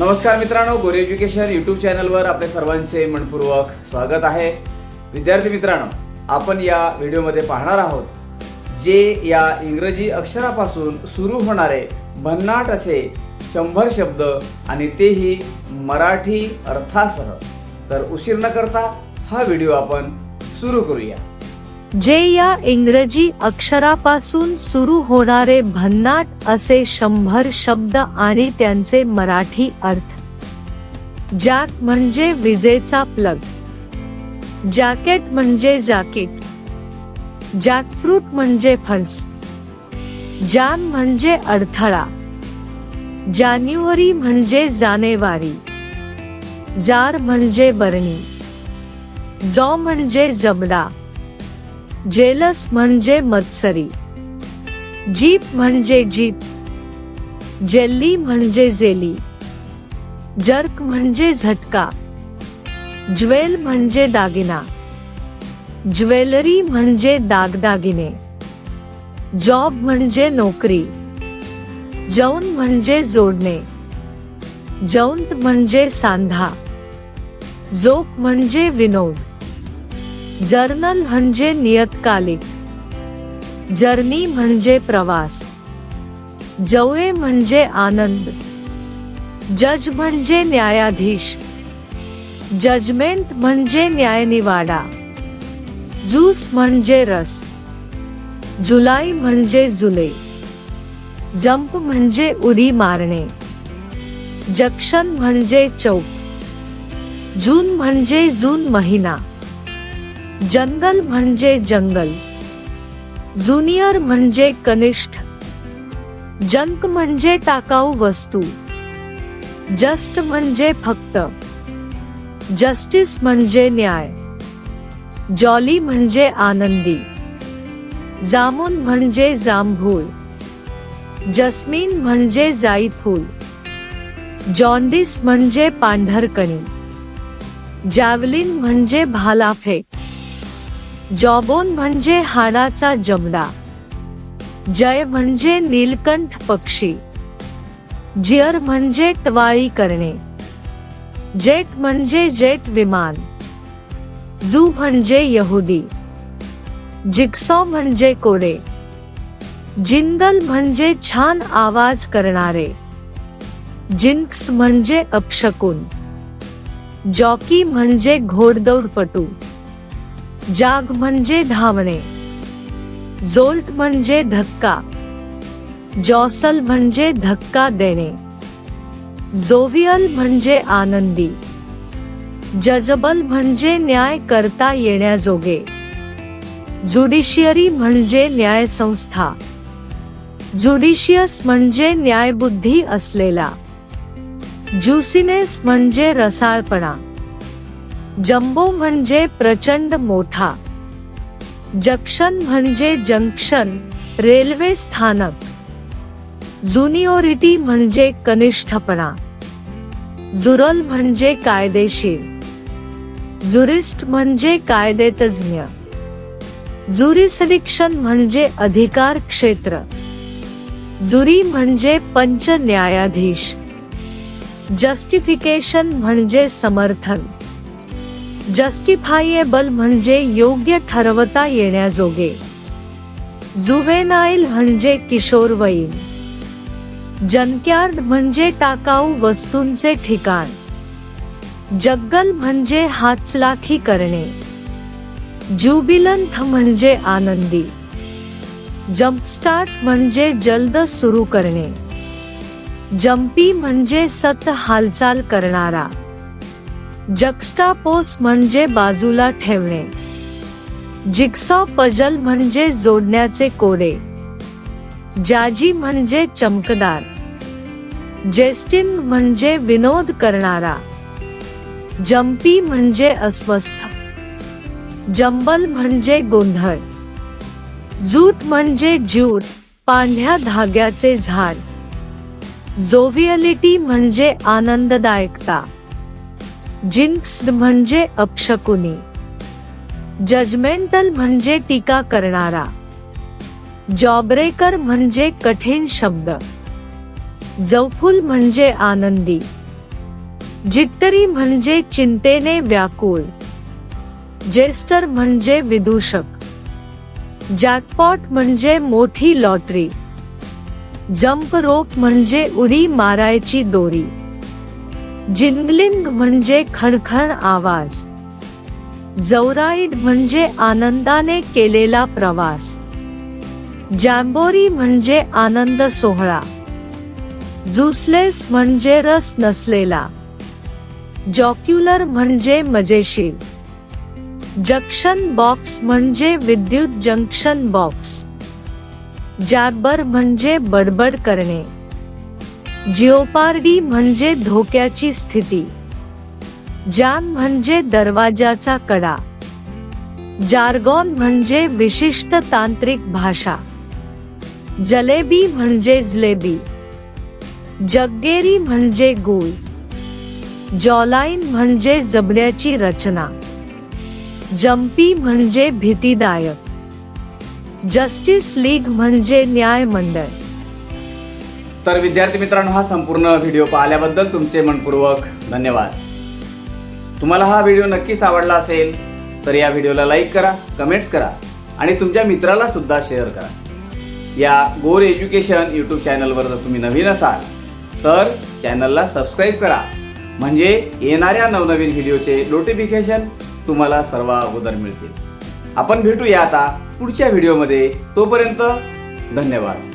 नमस्कार मित्रांनो गोरे education YouTube चॅनलवर आपले सर्वांचे मनपूर्वक स्वागत आहे. विद्यार्थी मित्रांनो आपण या व्हिडिओमध्ये पाहणार आहोत जे या इंग्रजी अक्षरापासून सुरू होणारे भन्नाट असे शंभर शब्द आणि तेही मराठी अर्थासह. तर उशीर न करता हा व्हिडिओ आपण सुरू करूया. जे या इंग्रजी अक्षरापासून सुरू होणारे भन्नाट असे शंभर शब्द आणि त्यांचे मराठी अर्थ. जॅक म्हणजे विजेचा प्लग जॅकेट म्हणजे जॅकेट. जॅकफ्रूट म्हणजे फणस. जान म्हणजे अडथळा. जानेवारी म्हणजे जानेवारी. जार म्हणजे बरणी. जॉ म्हणजे जबडा. जेलस म्हणजे मत्सरी. जीप म्हणजे जीप. जेल्ली म्हणजे जेली. जर्क म्हणजे झटका. ज्वेल म्हणजे दागिना. ज्वेलरी म्हणजे दागदागिने. जॉब म्हणजे नोकरी. जौन म्हणजे जोडणे. जौंत म्हणजे सांधा. जोक म्हणजे विनोद. जर्नल म्हणजे नियतकालिक. जर्नी म्हणजे प्रवास. जवळे म्हणजे आनंद. जज म्हणजे न्यायाधीश. जजमेंट म्हणजे न्यायनिवाडा. जूस म्हणजे रस. जुलाई म्हणजे जुलै. जंप म्हणजे उडी मारणे. जक्शन म्हणजे चौक. जून म्हणजे जून महिना. जंगल म्हणजे जंगल. ज्युनियर म्हणजे कनिष्ठ. जंक म्हणजे टाकाऊ वस्तू. जस्ट म्हणजे फक्त. जस्टिस म्हणजे न्याय. जॉली म्हणजे आनंदी. जामुन म्हणजे जांभूळ. जस्मिन म्हणजे जाईफूल. जॉन्डिस म्हणजे पांढरकणी. जॅव्हलिन म्हणजे भालाफेक. जॉबोन म्हणजे हाडाचा जमडा. जय म्हणजे नीलकंठ पक्षी. जिअर म्हणजे टवाळी करणे. जेट म्हणजे जेट विमान. जू म्हणजे यहुदी. जिक्सॉ म्हणजे कोडे. जिंदल म्हणजे छान आवाज करणारे. जिंक्स म्हणजे अपशकुन. जॉकी म्हणजे घोडदौडपटू. जाग म्हणजे धावणे जोल्ट म्हणजे धक्का जॉसल म्हणजे धक्का देणे जोवियल म्हणजे आनंदी जजबल म्हणजे न्याय करता येण्याजोगे ज्युडिशियरी म्हणजे न्यायसंस्था ज्युडिशियस म्हणजे न्यायबुद्धी असलेला ज्युसिनेस म्हणजे रसाळपणा. जम्बो म्हणजे प्रचंड मोठा. जंक्शन म्हणजे जंक्शन रेल्वे स्थानक. जुनिओरिटी म्हणजे कनिष्ठपणा. जुरल म्हणजे कायदेशीर. जुरिस्ट म्हणजे कायदेतज्ञ जुरिसडिक्शन म्हणजे अधिकार क्षेत्र. जुरी म्हणजे पंच न्यायाधीश जस्टिफिकेशन म्हणजे समर्थन. जस्टिफायएबल म्हणजे योग्य ठरवता येण्याजोगे. जुवेनाईल म्हणजे किशोरवयीन जनक्यार्ड म्हणजे टाकाऊ वस्तूंचे ठिकाण. जग्गल म्हणजे हातचलाखी करणे. ज्युबिलंथ म्हणजे आनंदी. जम्पस्टार्ट म्हणजे जल्द सुरू करणे. जम्पी म्हणजे सत हालचाल करणारा. जक्स्टापोस म्हणजे बाजूला ठेवणे. जिक्सॉ पजल म्हणजे जोडण्याचे कोडे. जाजी म्हणजे चमकदार. जेस्टिन म्हणजे विनोद करणारा. जम्पी म्हणजे अस्वस्थ. जंबल म्हणजे गोंधळ. जूट म्हणजे ज्यूट पांढ्या धाग्याचे झाड. जोवियलिटी म्हणजे आनंददायकता. जिंक्स्ड म्हणजे अपशकुनी. जजमेंटल म्हणजे टीका करणारा. जॉब्रेकर म्हणजे कठीण शब्द. जवफुल म्हणजे आनंदी. जिट्टरी म्हणजे चिंतेने व्याकुळ. जेस्टर म्हणजे विदूषक. जॅकपॉट म्हणजे मोठी लॉटरी. जंप रोप म्हणजे उडी मारायची दोरी. जिंगलिंग म्हणजे खणखण आवाज. जौराईड म्हणजे आनंदाने केलेला प्रवास. जांबोरी म्हणजे आनंद सोहळा. जुसलेस म्हणजे रस नसलेला. जॉक्युलर म्हणजे मजेशीर. जंक्शन बॉक्स म्हणजे विद्युत जंक्शन बॉक्स. जॅब्बर म्हणजे बडबड करणे. जिओपार्डी म्हणजे धोक्याची स्थिती. जान म्हणजे दरवाजाचा कडा. जार्गॉन म्हणजे विशिष्ट तांत्रिक भाषा. जलेबी म्हणजे जलेबी. जग्गेरी म्हणजे गुळ. जॉलाईन म्हणजे जबड्याची रचना. जम्पी म्हणजे भीतीदायक. जस्टिस लीग म्हणजे न्याय मंडळ तर विद्यार्थी मित्रांनो हा संपूर्ण व्हिडिओ पाहिल्याबद्दल तुमचे मनपूर्वक धन्यवाद. तुम्हाला हा व्हिडिओ नक्कीच आवडला असेल तर या व्हिडिओला लाईक करा कमेंट्स करा आणि तुमच्या मित्राला सुद्धा शेअर करा. या गोर एज्युकेशन यूट्यूब चॅनलवर जर तुम्ही नवीन असाल तर चॅनलला सबस्क्राईब करा. म्हणजे येणाऱ्या नवनवीन व्हिडिओचे नोटिफिकेशन तुम्हाला सर्व अगोदर मिळतील. आपण भेटूया आता पुढच्या व्हिडिओमध्ये. तोपर्यंत धन्यवाद.